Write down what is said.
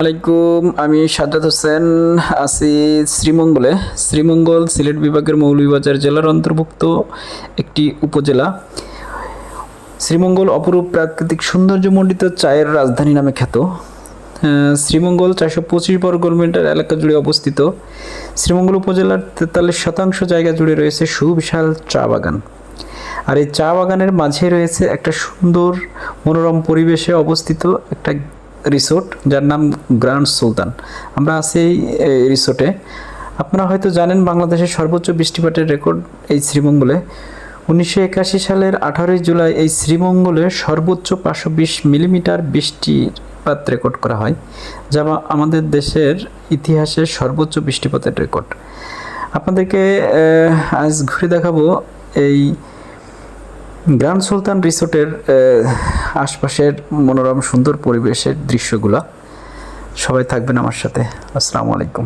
আলাইকুম, আমি সাজ্জাদ হোসেন, আছি শ্রীমঙ্গলে। শ্রীমঙ্গল সিলেট বিভাগের মৌলভীবাজার জেলার অন্তর্ভুক্ত একটি উপজেলা। শ্রীমঙ্গল অপরূপ প্রাকৃতিক সৌন্দর্যমণ্ডিত চায়ের রাজধানী নামে খ্যাত। শ্রীমঙ্গল চারশো পঁচিশ বর্গ কিলোমিটার এলাকা জুড়ে অবস্থিত। শ্রীমঙ্গল উপজেলার তেতাল্লিশ শতাংশ জায়গা জুড়ে রয়েছে সুবিশাল চা বাগান। আর এই চা বাগানের মাঝে রয়েছে একটা সুন্দর মনোরম পরিবেশে অবস্থিত একটা রিসোর্ট, যার নাম গ্র্যান্ড সুলতান। আমরা আছি এই রিসোর্টে। আপনারা হয়তো জানেন বাংলাদেশের সর্বোচ্চ বৃষ্টিপাতের রেকর্ড এই শ্রীমঙ্গলে। উনিশশো একাশি সালের আঠারোই জুলাই এই শ্রীমঙ্গলে সর্বোচ্চ পাঁচশো বিশ মিলিমিটার বৃষ্টিপাত রেকর্ড করা হয়, যা আমাদের দেশের ইতিহাসের সর্বোচ্চ বৃষ্টিপাতের রেকর্ড। আপনাদেরকে আজ ঘুরে দেখাবো এই গ্র্যান্ড সুলতান রিসোর্টের আশপাশের মনোরম সুন্দর পরিবেশের দৃশ্যগুলা সবাই থাকবেন আমার সাথে। আসসালামু আলাইকুম।